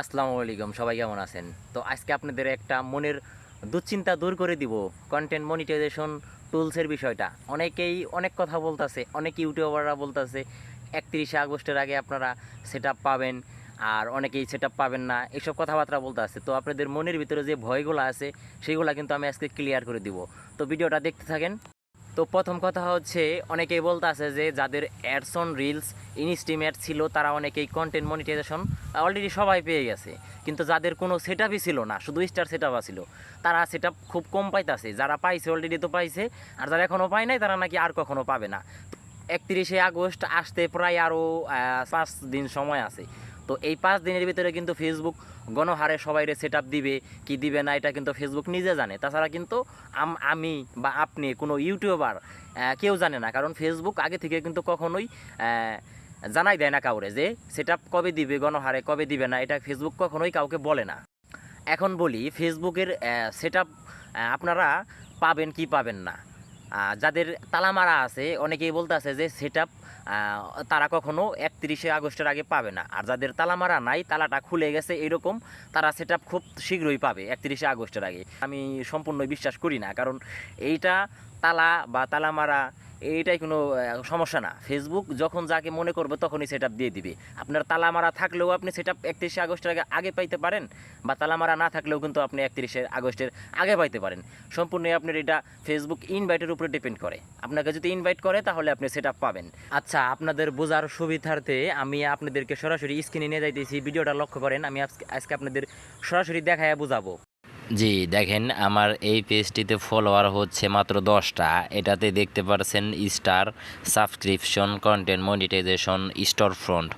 আসসালামু আলাইকুম, সবাই কেমন আছেন? তো আজকে আপনাদের একটা মনের দুশ্চিন্তা দূর করে দিব কন্টেন্ট মনিটাইজেশন টুলসের বিষয়টা। অনেকেই অনেক কথা বলতেছে, অনেক ইউটিউবাররা বলতেছে, একত্রিশে আগস্টের আগে আপনারা সেট পাবেন, আর অনেকেই সেট পাবেন না এইসব কথাবার্তা বলতে আছে তো আপনাদের মনের ভিতরে যে ভয়গুলো আছে সেইগুলো কিন্তু আমি আজকে ক্লিয়ার করে দিব। তো ভিডিওটা দেখতে থাকেন। তো প্রথম কথা হচ্ছে, অনেকেই বলতে আছে যে যাদের অ্যাডসন রিলস ইনস্টিমেট ছিল, তারা অনেকেই কন্টেন্ট মনিটাইজেশন অলরেডি সবাই পেয়ে গেছে। কিন্তু যাদের কোনো সেট ছিল না, শুধু স্টার সেট ছিল, তারা সেটা খুব কম পাইতেছে। যারা পাইছে অলরেডি তো পাইছে, আর যারা এখনও পায় নাই, তারা নাকি আর কখনো পাবে না। একত্রিশে আগস্ট আসতে প্রায় আরও পাঁচ দিন সময় আছে। তো এই পাঁচ দিনের ভিতরে কিন্তু ফেসবুক গণহারে সবাইরে সেট দিবে, কি দিবে না, এটা কিন্তু ফেসবুক নিজে জানে। তাছাড়া কিন্তু আম- বা আপনি কোনো ইউটিউবার কেউ জানে না, কারণ ফেসবুক আগে থেকে কিন্তু কখনোই জানাই দেয় না কাউরে যে সেট কবে দিবে, গণহারে কবে দিবে না, এটা ফেসবুক কখনোই কাউকে বলে না। এখন বলি ফেসবুকের সেট আপনারা পাবেন কি পাবেন না। যাদের তালা মারা আছে, অনেকেই বলতে আছে যে সেট তারা কখনো একত্রিশে আগস্টের আগে পাবে না। আর যাদের তালা মারা নাই, তালাটা খুলে গেছে এরকম, তারা সেট খুব শীঘ্রই পাবে, একত্রিশে আগস্টের আগে। আমি সম্পূর্ণ বিশ্বাস করি না, কারণ এইটা তালা বা তালা মারা এইটাই কোনো সমস্যা না। ফেসবুক যখন যাকে মনে করবে তখনই সেট দিয়ে দিবে। আপনার তালা মারা থাকলেও আপনি সেট আপ একত্রিশে আগস্টের আগে আগে পাইতে পারেন বা তালা মারা না থাকলেও কিন্তু আপনি একত্রিশে আগস্টের আগে পাইতে পারেন। সম্পূর্ণই আপনার এটা ফেসবুক ইনভাইটের উপরে ডিপেন্ড করে। আপনাকে যদি ইনভাইট করে তাহলে আপনি সেট পাবেন। আচ্ছা আপনাদের বোঝার সুবিধার্থে আমি আপনাদেরকে সরাসরি স্ক্রিনে নিয়ে যাইতেছি। ভিডিওটা লক্ষ্য করেন, আমি আজকে আপনাদের সরাসরি দেখায় বুঝাবো। জি, দেখেন আমার এই পেজটিতে ফলোয়ার হচ্ছে মাত্র দশটা। এটাতে দেখতে পারছেন star subscription content monetization store front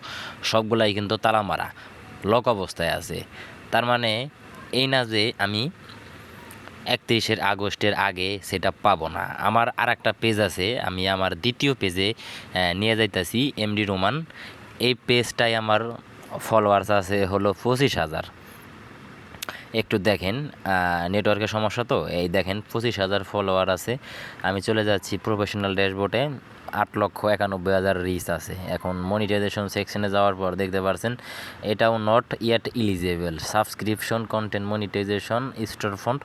সবগুলাই কিন্তু তালামারা লক অবস্থায় আছে। তার মানে এই না যে আমি একত্রিশের আগস্টের আগে সেটা পাবো না। আমার আর একটা পেজ আছে, আমি আমার দ্বিতীয় পেজে নিয়ে যাইতাছি এমডি রোমান এই পেজটাই আমার ফলোয়ার্স আছে হলো পঁচিশ হাজার। একটু দেখেন নেটওয়ার্কের সমস্যা তো। এই দেখেন, পঁচিশ হাজার ফলোয়ার আছে। আমি চলে যাচ্ছি প্রফেশনাল ড্যাশবোর্ডে আট লক্ষ একানব্বই হাজার রিচ আছে। এখন মনিটাইজেশন সেকশনে যাওয়ার পর দেখতে পারছেন, এটাও not yet eligible subscription content monetization store front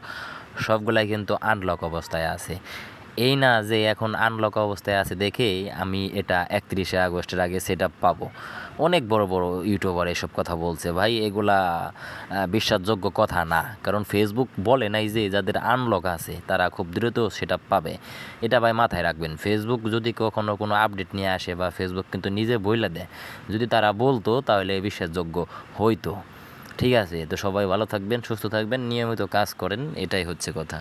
সবগুলাই কিন্তু আনলক অবস্থায় আছে। এই না যে এখন আনলক অবস্থায় আছে দেখেই আমি এটা একত্রিশে আগস্টের আগে সেট আপ পাবো। অনেক বড় বড় ইউটিউবার এসব কথা বলছে, ভাই, এগুলা বিশ্বাসযোগ্য কথা না। কারণ ফেসবুক বলে নাই যে যাদের আনলক আছে তারা খুব দ্রুত সেটা পাবে। এটা ভাই মাথায় রাখবেন ফেসবুক যদি কখনো কোনো আপডেট নিয়ে আসে বা ফেসবুক কিন্তু নিজে বইলে দেয়, যদি তারা বলতো তাহলে বিশ্বাসযোগ্য হইতো। ঠিক আছে, তো সবাই ভালো থাকবেন, সুস্থ থাকবেন, নিয়মিত কাজ করেন, এটাই হচ্ছে কথা।